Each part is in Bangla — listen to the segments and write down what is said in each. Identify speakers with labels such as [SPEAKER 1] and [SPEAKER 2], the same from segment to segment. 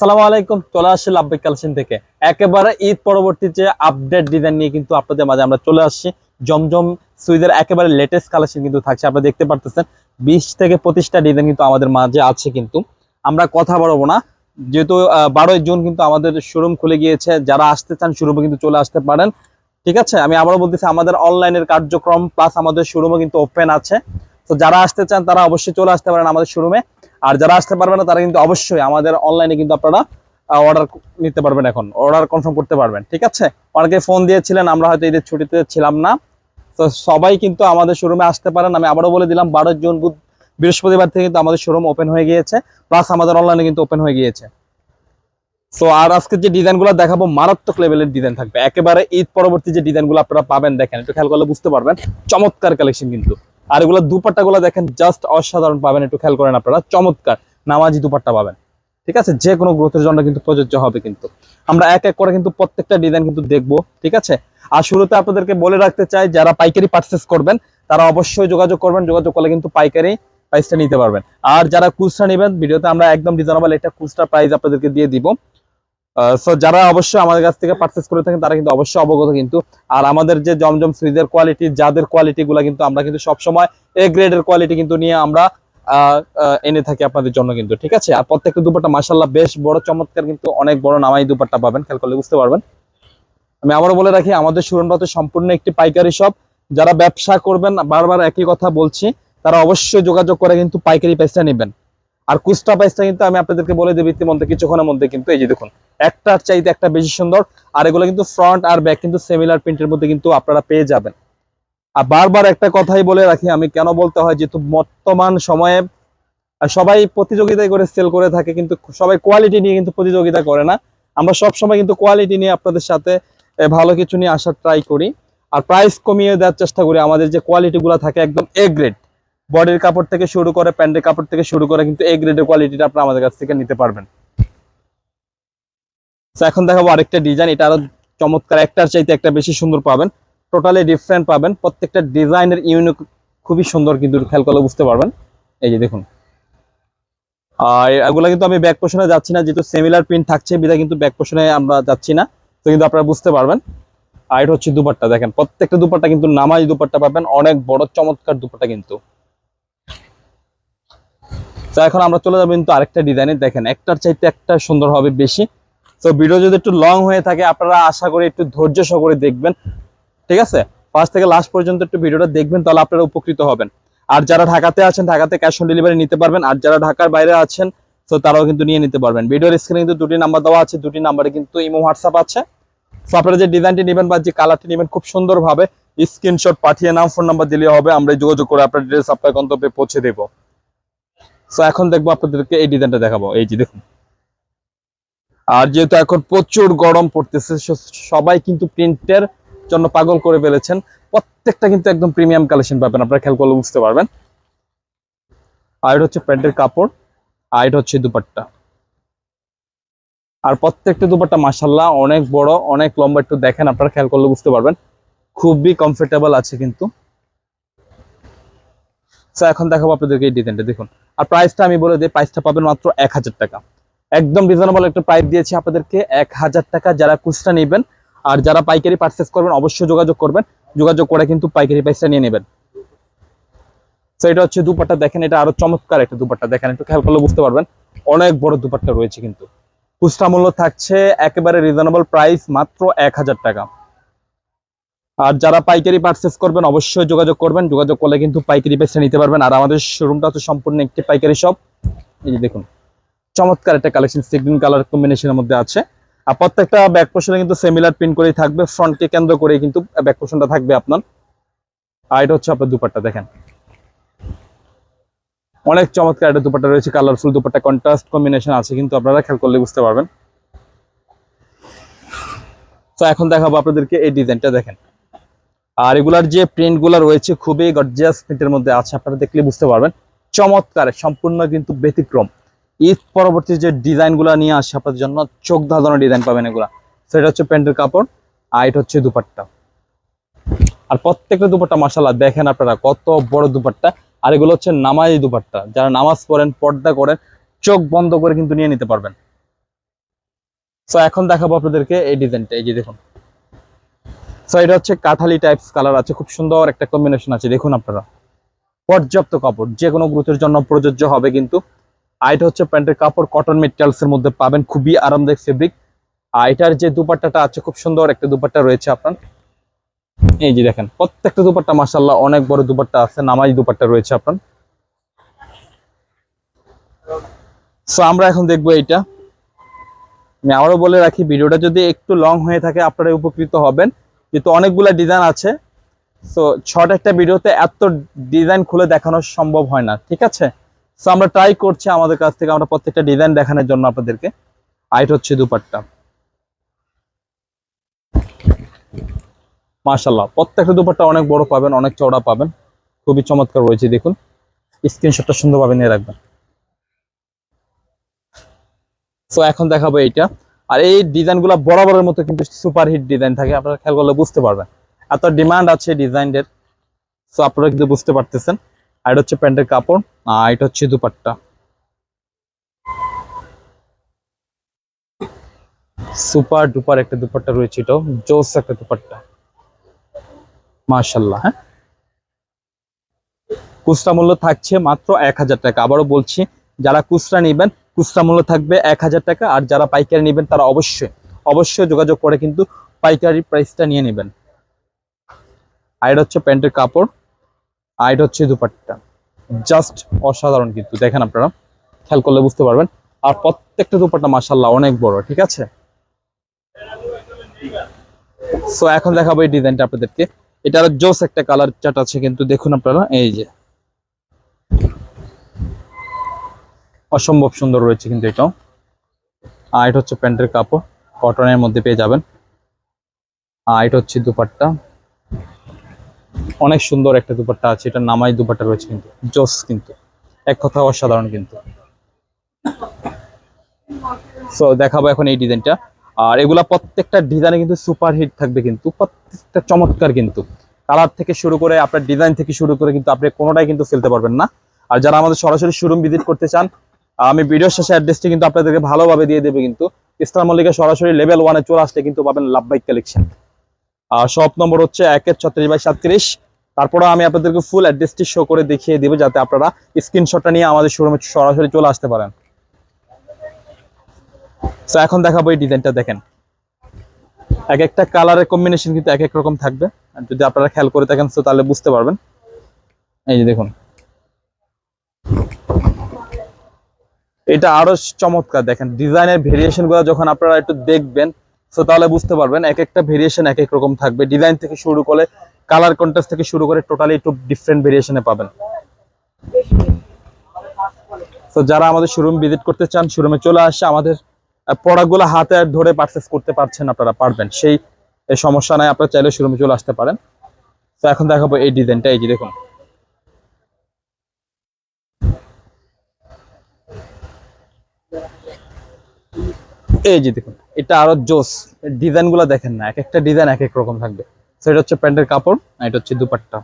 [SPEAKER 1] সালামু আলাইকুম, চলে আসছি লাভবিক কালেকশন থেকে। একেবারে ঈদ পরবর্তী যে আপডেট ডিজাইন নিয়ে কিন্তু আপনাদের মাঝে আমরা চলে আসছি। জমজম সুইদের একেবারে লেটেস্ট কালেকশন কিন্তু থাকছে, আপনারা দেখতে পারতেছেন। বিশ থেকে পঁচিশটা ডিজাইন কিন্তু আমাদের মাঝে আছে কিন্তু। আমরা কথা বাড়াবো না, যেহেতু বারোই জুন কিন্তু আমাদের শোরুম খুলে গিয়েছে। যারা আসতে চান শোরুমে কিন্তু চলে আসতে পারেন। ঠিক আছে? আমি আবারও বলতেছি, আমাদের অনলাইনের কার্যক্রম প্লাস আমাদের শোরুমও কিন্তু ওপেন আছে। তো যারা আসতে চান, তারা অবশ্যই চলে আসতে পারেন আমাদের শোরুমে আর যারা আসতে পারবে না, তারা কিন্তু অবশ্যই আমাদের অনলাইনে কিন্তু আপনারা অর্ডার নিতে পারবেন এখন। অর্ডার কনফার্ম করতে পারবেন, ঠিক আছে? অনেকে ফোন দিয়েছিলেন, আমরা হয়তো ঈদের ছুটিতে ছিলাম না। তো সবাই কিন্তু আমাদের শোরুমে আসতে পারেন। আমি আবারও বলে দিলাম, বারো জুন বুধ, বৃহস্পতিবার থেকে কিন্তু আমাদের শোরুম ওপেন হয়ে গিয়েছে প্লাস আমাদের অনলাইনে কিন্তু ওপেন হয়ে গিয়েছে। সো আর আজকে যে ডিজাইনগুলো দেখাবো, মারাত্মক লেভেলের ডিজাইন থাকবে। একেবারে ঈদ পরবর্তী যে ডিজাইনগুলো আপনারা পাবেন, দেখেন, একটু খেয়াল করলে বুঝতে পারবেন। চমৎকার কালেকশন কিন্তু। আর এগুলো দুপাট্টাগুলো দেখেন জাস্ট অসাধারণ পাবেন, একটু খেয়াল করেন আপনারা। চমৎকার, নামাজি দুপাট্টা পাবেন। ঠিক আছে? যে কোনো গ্রোথের জন্য কিন্তু প্রযোজ্য হবে কিন্তু। আমরা এক এক করে কিন্তু প্রত্যেকটা ডিজাইন কিন্তু দেখব, ঠিক আছে? আর শুরুতে আপনাদেরকে বলে রাখতে চাই, যারা পাইকারি পার্চেস করবেন, তারা অবশ্যই যোগাযোগ করবেন। যোগাযোগ করলে কিন্তু পাইকারি প্রাইসটা নিতে পারবেন। আর যারা খুচরা নেবেন, ভিডিওতে আমরা একদম রিজনেবল একটা খুচরা প্রাইস আপনাদেরকে দিয়ে দিব। সো যারা অবশ্যই আমাদের কাছ থেকে পার্চেস করে থাকেন, তারা কিন্তু অবশ্যই অবগত কিন্তু। আর আমাদের যে জমজম সুইজের কোয়ালিটি যাদের কোয়ালিটি গুলা কিন্তু আমরা কিন্তু সবসময় এ গ্রেডের কোয়ালিটি কিন্তু নিয়ে আমরা এনে থাকি আপনাদের জন্য কিন্তু, ঠিক আছে? আর প্রত্যেকটা দুপাট্টা মাসাল্লাহ বেশ বড়, চমৎকার কিন্তু অনেক বড় নামাই দুপাট্টা পাবেন, খেয়াল করলে বুঝতে পারবেন। আমি আবারও বলে রাখি, আমাদের শোরুমটা তো সম্পূর্ণ একটি পাইকারি শপ যারা ব্যবসা করবেন, বারবার একই কথা বলছি, তারা অবশ্যই যোগাযোগ করে কিন্তু পাইকারি প্রাইসটা নেবেন। আর কুস্টা প্রাইসটা কিন্তু আমি আপনাদেরকে বলে দেবো ইতিমধ্যে কিছুক্ষণের মধ্যে কিন্তু এই যে দেখুন, একটার চাইতে একটা বেশি সুন্দর, আর এগুলো কিন্তু ফ্রন্ট আর ব্যাক কিন্তু সিমিলার প্রিন্টের মধ্যে কিন্তু আপনারা পেয়ে যাবেন। আর বারবার একটা কথাই বলে রাখি, আমি কেন বলতে হয়, যেহেতু বর্তমান সময়ে সবাই প্রতিযোগিতায় করে সেল করে থাকে, কিন্তু সবাই কোয়ালিটি নিয়ে কিন্তু প্রতিযোগিতা করে না। আমরা সব সময় কিন্তু কোয়ালিটি নিয়ে আপনাদের সাথে ভালো কিছু নিয়ে আসার ট্রাই করি। আর প্রাইস কমিয়ে দেওয়ার চেষ্টা করি, আমাদের যে কোয়ালিটিগুলো থাকে একদম এ গ্রেড বডির কাপড় থেকে শুরু করে প্যান্টের কাপড় থেকে শুরু করে কিন্তু এ গ্রেডের কোয়ালিটিটা আপনি আমাদের কাছ থেকে নিতে পারবেন। এখন দেখাবো আরেকটা ডিজাইন এটা আরও চমৎকার। একটার চাইতে একটা বেশি সুন্দর পাবেন। টোটালি ডিফারেন্ট পাবেন। প্রত্যেকটা ডিজাইনের ইউনিক খুবই সুন্দর কিন্তু খেয়াল করলে বুঝতে পারবেন। এই যে দেখুন। আর এগুলো কিন্তু আমি ব্যাক পোষণে যাচ্ছি না, যেহেতু সিমিলার প্রিন্ট থাকছে, বিধায় কিন্তু ব্যাক পোষণে আমরা যাচ্ছি না। তো কিন্তু আপনারা বুঝতে পারবেন। আর এটা হচ্ছে দুপাট্টা, দেখেন। প্রত্যেকটা দুপাট্টা কিন্তু নামাজ দুপাট্টা পাবেন। অনেক বড় চমৎকার দুপাট্টা কিন্তু। তো এখন আমরা চলে যাব কিন্তু আরেকটা ডিজাইনে দেখেন, একটার চাইতে একটা সুন্দর হবে বেশি। তো ভিডিও যদি একটু লং হয়ে থাকে, আপনারা আশা করি একটু ধৈর্য সহকারে দেখবেন। ঠিক আছে? ফার্স্ট থেকে লাস্ট পর্যন্ত একটু ভিডিওটা দেখবেন, তাহলে আপনারা উপকৃত হবেন। আর যারা ঢাকাতে আছেন, ঢাকাতে ক্যাশ অন ডেলিভারি নিতে পারবেন। আর যারা ঢাকার বাইরে আছেন, তো তারাও কিন্তু নিয়ে নিতে পারবেন। ভিডিওর স্ক্রিনে কিন্তু দুটি নাম্বার দেওয়া আছে, দুটি নাম্বারে কিন্তু ইমো হোয়াটসঅ্যাপ আছে। তো আপনারা যে ডিজাইনটি নেবেন বা যে কালারটি নেবেন, খুব সুন্দরভাবে স্ক্রিনশট পাঠিয়ে নাম ফোন নাম্বার দিলে হবে। আমরা যোগাযোগ করে আপনার ড্রেস আপনার গন্তব্যে পৌঁছে দেবো। তো এখন দেখব আপনাদেরকে এই ডিজাইনটা দেখাবো। এই যে দেখুন। আর যেহেতু এখন প্রচুর গরম পড়তেছে সবাই কিন্তু প্রিন্টের জন্য পাগল করে ফেলেছেন। প্রত্যেকটা কিন্তু একদম প্রিমিয়াম কালেকশন পাবেন, আপনারা খেয়াল করলে বুঝতে পারবেন। আর এটা হচ্ছে প্যান্টের কাপড়, আর এটা হচ্ছে দুপাট্টা। আর প্রত্যেকটা দুপাট্টা মাসাল্লাহ অনেক বড়, অনেক লম্বা, একটু দেখেন, আপনারা খেয়াল করলে বুঝতে পারবেন। খুবই কমফোর্টেবল আছে কিন্তু। তো এখন দেখাবো আপনাদেরকে এই ডিজাইনটা দেখুন। আর প্রাইসটা আমি বলে দিই প্রাইসটা পাবেন মাত্র এক হাজার টাকা। একদম রিজনেবল একটা প্রাইস দিয়েছি আপনাদেরকে, এক হাজার টাকা যারা খুচরা নেবেন, আর যারা পাইকারি পার্চেস করবেন, অবশ্যই যোগাযোগ করবেন। যোগাযোগ করে কিন্তু পাইকারি প্রাইসটা নিয়ে নেবেন। তো এটা হচ্ছে দুপাট্টা, দেখেন এটা আরও চমৎকার একটা দুপাট্টা। দেখেন, একটু খেয়াল করলে বুঝতে পারবেন, অনেক বড় দুপাট্টা রয়েছে কিন্তু। খুচরা মূল্য থাকছে একেবারে রিজনেবল প্রাইস মাত্র এক হাজার টাকা। আর যারা পাইকারি পার্চেস করবেন, অবশ্যই যোগাযোগ করবেন। যোগাযোগ করলে কিন্তু পাইকারি প্রাইসটা নিতে পারবেন। আর আমাদের শোরুমটা তো সম্পূর্ণ একটি পাইকারি শপ এই যে দেখুন, চমৎকার একটা কালেকশন সিগ্রিন কালার কম্বিনেশনের মধ্যে আছে। আর প্রত্যেকটা ব্যাক পোর্শনে কিন্তু সেমিলার প্রিন্ট করেই থাকবে। ফ্রন্টকে কেন্দ্র করে কিন্তু ব্যাক পোর্শনটা থাকবে আপনার। আর এটা হচ্ছে আপনার দুপাট্টা, দেখেন। অনেক চমৎকার একটা দুপাট্টা রয়েছে কালারফুল দুপাট্টা। কন্ট্রাস্ট কম্বিনেশন আছে কিন্তু আপনারা খেয়াল করলে বুঝতে পারবেন। তো এখন দেখাবো আপনাদেরকে এই ডিজাইনটা দেখেন। আর এগুলার যে প্রিন্টগুলা রয়েছে খুবই গর্জিয়াস প্রিন্টের মধ্যে আছে, আপনারা দেখলে বুঝতে পারবেন। চমৎকার, সম্পূর্ণ কিন্তু ব্যতিক্রম। ঈদ পরবর্তী যে ডিজাইনগুলা নিয়ে আসে আপনাদের জন্য, চোখ ধাঁধানো ডিজাইন পাবেন এগুলা। সেটা হচ্ছে প্যান্টের কাপড়, আর এটা হচ্ছে দুপাট্টা। আর প্রত্যেকটা দুপাট্টা মাসাল্লাহ দেখেন আপনারা কত বড় দুপাট্টা। আর এগুলো হচ্ছে নামাজ দুপাট্টা। যারা নামাজ পড়েন, পর্দা করেন, চোখ বন্ধ করে কিন্তু নিয়ে নিতে পারবেন। সো এখন দেখাবো আপনাদেরকে এই ডিজাইনটা এই যে দেখুন। সো এটা হচ্ছে কাঠালি টাইপস কালার আছে, খুব সুন্দর একটা কম্বিনেশন আছে, দেখুন আপনারা। পর্যাপ্ত কাপড়, যে কোনো গ্রুপের জন্য প্রযোজ্য হবে কিন্তু। আর এটা হচ্ছে প্যান্টের কাপড় কটন মেটেরিয়ালস এর মধ্যে পাবেন, খুবই আরামদায়ক ফেব্রিক আর এটার যে দুপাট্টাটা আছে, খুব সুন্দর একটা দুপাট্টা রয়েছে আপনার। এই যে দেখেন, প্রত্যেকটা দুপাট্টা মাসাল্লাহ অনেক বড় দুপাট্টা আছে, নামাজ দুপাট্টা রয়েছে আপনার। সো আমরা এখন দেখব এইটা। আমি আবারও বলে রাখি, ভিডিওটা যদি একটু লং হয়ে থাকে আপনারা উপকৃত হবেন। যেহেতু অনেকগুলা ডিজাইন আছে। সো শর্ট একটা ভিডিওতে এত ডিজাইন খুলে দেখানো সম্ভব হয় না, ঠিক আছে? সো আমরা ট্রাই করছি আমাদের কাছ থেকে আমরা প্রত্যেকটা ডিজাইন দেখানোর জন্য আপনাদেরকে। আইট হচ্ছে দুপাট্টা। মাশাল্লাহ প্রত্যেকটা দুপাট্টা অনেক বড় পাবেন, অনেক চওড়া পাবেন। খুবই চমৎকার রয়েছে, দেখুন। স্ক্রিনশটটা সুন্দরভাবে নিয়ে রাখবেন। সো এখন দেখাবো এইটা। আর এই ডিজাইনগুলো বরাবরের মতো কিন্তু সুপার হিট ডিজাইন থাকে, আপনারা খেয়াল করলে বুঝতে পারবেন। এত ডিমান্ড আছে ডিজাইনের সো আপনারা কিন্তু বুঝতে পারতেছেন। আর এটা হচ্ছে প্যান্টের কাপড়, আর এটা হচ্ছে দুপাট্টা। সুপার ডুপার একটা দুপাট্টা রয়েছে এটাও, জোস একটা দুপাট্টা। মাশাল্লাহ হ্যাঁ? খুচরা মূল্য থাকছে মাত্র এক হাজার টাকা। আবারও বলছি, যারা খুচরা নেবেন খুচরা মূল্য থাকবে এক হাজার টাকা। আর যারা পাইকারি নেবেন, তারা অবশ্যই অবশ্যই যোগাযোগ করে কিন্তু পাইকারি প্রাইসটা নিয়ে নেবেন। আর এটা হচ্ছে প্যান্টের কাপড় আর এটা হচ্ছে দুপাট্টা। জাস্ট অসাধারণ কিন্তু, দেখেন আপনারা, খেয়াল করলে বুঝতে পারবেন। আর প্রত্যেকটা দুপাট্টা মাসাল্লাহ অনেক বড়, ঠিক আছে? সো এখন দেখাবো এই ডিজাইনটা আপনাদেরকে। এটার জোস একটা কালার চাট আছে কিন্তু, দেখুন আপনারা, এই যে। অসম্ভব সুন্দর রয়েছে কিন্তু এটাও। আর এটা হচ্ছে প্যান্টের কাপড়। কটনের মধ্যে পেয়ে যাবেন। আর এটা হচ্ছে দুপাট্টা। অনেক সুন্দর একটা দুপাট্টা আছে। এটা নামাই দুপাট্টা রয়েছে কিন্তু। জোস কিন্তু। এক কথা অসাধারণ কিন্তু। সো দেখাবো এখন এই ডিজাইনটা। আর এগুলা প্রত্যেকটা ডিজাইনে কিন্তু সুপার হিট থাকবে কিন্তু। প্রত্যেকটা চমৎকার কিন্তু। কালার থেকে শুরু করে আপনার ডিজাইন থেকে শুরু করে কিন্তু আপনি কোনোটাই কিন্তু ফেলতে পারবেন না। আর যারা আমাদের সরাসরি শোরুম ভিজিট করতে চান আমি ভিডিওর শেষে অ্যাড্রেসটি কিন্তু আপনাদেরকে ভালোভাবে দিয়ে দেবে কিন্তু। ইসলাম মল্লিকা সরাসরি লেভেল ওয়ানে চলে আসলে কিন্তু পাবেন লাভবাইক কালেকশন শপ নম্বর হচ্ছে একের ছত্রিশ বাই সাতত্রিশ। তারপরে আমি আপনাদেরকে ফুল অ্যাড্রেসটি শো করে দেখিয়ে দেবো যাতে আপনারা স্ক্রিনশটটা নিয়ে আমাদের শোরুমে সরাসরি চলে আসতে পারেন। তো এখন দেখাবো এই ডিজাইনটা দেখেন। এক একটা কালারের কম্বিনেশন কিন্তু এক এক রকম থাকবে। আর যদি আপনারা খেয়াল করে থাকেন তো তাহলে বুঝতে পারবেন। এই যে দেখুন। এটা আরও চমৎকার দেখেন ডিজাইনের ভেরিয়েশনগুলো যখন আপনারা একটু দেখবেন তো তাহলে বুঝতে পারবেন এক একটা ভেরিয়েশন এক এক রকম থাকবে। ডিজাইন থেকে শুরু করে কালার কন্ট্রাস্ট থেকে শুরু করে টোটালি একটু ডিফারেন্ট ভেরিয়েশনে পাবেন। তো যারা আমাদের শোরুম ভিজিট করতে চান শোরুমে চলে আসে, আমাদের প্রোডাক্টগুলো হাতে আর ধরে পারচেস করতে পারছেন আপনারা, পারবেন। সেই সমস্যা নাই, আপনারা চাইলে শোরুমে চলে আসতে পারেন। তো এখন দেখাবো এই ডিজাইনটা এই যে দেখুন। এই যে দেখুন, এটা আরও জোস ডিজাইনগুলা দেখেন না এক একটা ডিজাইন এক এক রকম থাকবে। এটা হচ্ছে প্যান্টের কাপড়, আর এটা হচ্ছে দুপাট্টা।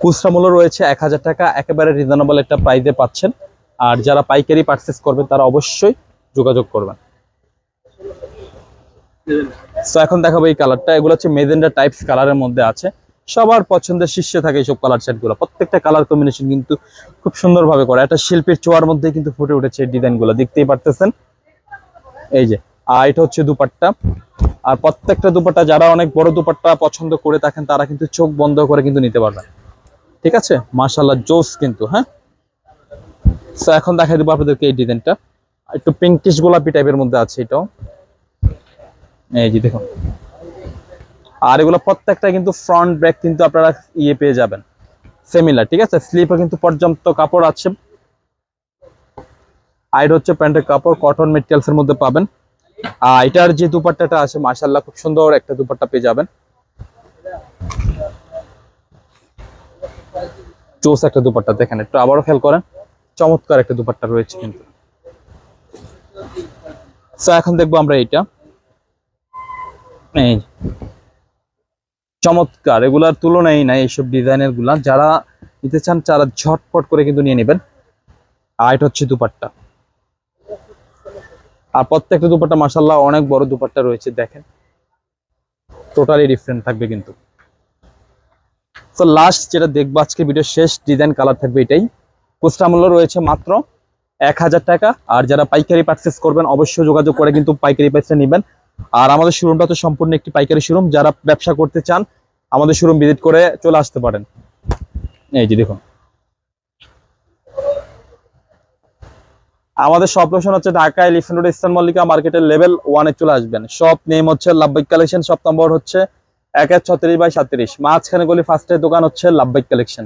[SPEAKER 1] খুচরা মূল্য রয়েছে এক হাজার টাকা, একেবারে রিজনেবল একটা প্রাইসে পাচ্ছেন। আর যারা পাইকারি পারচেস করবেন, তারা অবশ্যই যোগাযোগ করবেন। তো এখন দেখাবো এই কালারটা এগুলো হচ্ছে মেজেন্ডা টাইপস কালারের মধ্যে আছে। সবার পছন্দের শীর্ষে থাকে এইসব কালার সেটগুলো প্রত্যেকটা কালার কম্বিনেশন কিন্তু খুব সুন্দরভাবে করে। একটা শিল্পীর চোয়ার মধ্যে কিন্তু ফুটে উঠেছে ডিজাইনগুলো দেখতেই পারতেছেন? এই যে, আর এটা হচ্ছে দুপাট্টা। আর প্রত্যেকটা দুপাট্টা, যারা অনেক বড় দুপাট্টা পছন্দ করে থাকেন, তারা কিন্তু চোখ বন্ধ করে কিন্তু নিতে পারবেন। ঠিক আছে? মাশাল্লাহ জোস কিন্তু হ্যাঁ? এখন দেখা দেবো আপনাদেরকে এই ডিজাইনটা একটু পিঙ্কিশ গোলাপি টাইপের মধ্যে আছে এটাও। এই যে, দেখুন। আর এগুলো প্রত্যেকটা কিন্তু ফ্রন্ট ব্যাক কিন্তু আপনারা ইয়ে পেয়ে যাবেন। সেমিলার ঠিক আছে? স্লিপও কিন্তু পর্যাপ্ত কাপড় আছে। আর হচ্ছে প্যান্টের কাপড় কটন মেটেরিয়ালস এর মধ্যে পাবেন। আর এটার যে দুপাট্টাটা আছে মাশাল্লাহ খুব সুন্দর একটা দুপাট্টা পেয়ে যাবেন। চোস একটা দুপাট্টা দেখেন, একটু আবারও খেয়াল করেন। চমৎকার একটা দুপাট্টা রয়েছে কিন্তু। এখন দেখব আমরা এইটা। এই চমৎকার, এগুলার তুলনাই নাই এইসব ডিজাইনেরগুলা। যারা নিতে চান তারা ঝটপট করে কিন্তু নিয়ে নেবেন। আর এটা হচ্ছে দুপাট্টা। আর প্রত্যেকটা দুপাট্টা মাসাল্লাহ অনেক বড় দুপাট্টা রয়েছে, দেখেন। টোটালি ডিফারেন্ট থাকবে কিন্তু। তো লাস্ট যেটা দেখব, আজকে ভিডিও শেষ ডিজাইন কালার থাকবে এটাই। খুচরা মূল্য রয়েছে মাত্র এক হাজার টাকা। আর যারা পাইকারি পারচেস করবেন, অবশ্যই যোগাযোগ করে কিন্তু পাইকারি প্রাইসে নেবেন। আর আমাদের শোরুমটা তো সম্পূর্ণ একটি পাইকারি শোরুম যারা ব্যবসা করতে চান, আমাদের শোরুম ভিজিট করে চলে আসতে পারেন। এই যে দেখুন। আমাদের সব লোকেশন হচ্ছে Dhaka elephant road eastern Mallika মার্কেটের লেভেল ওয়ানে চলে আসবেন। সব নেম হচ্ছে লাভবাইক কালেকশন শপ নম্বর হচ্ছে এক এক ছত্রিশ বাই সাতত্রিশ মাঝখানে গলি ফার্স্টের দোকান হচ্ছে লাভবাইক কালেকশন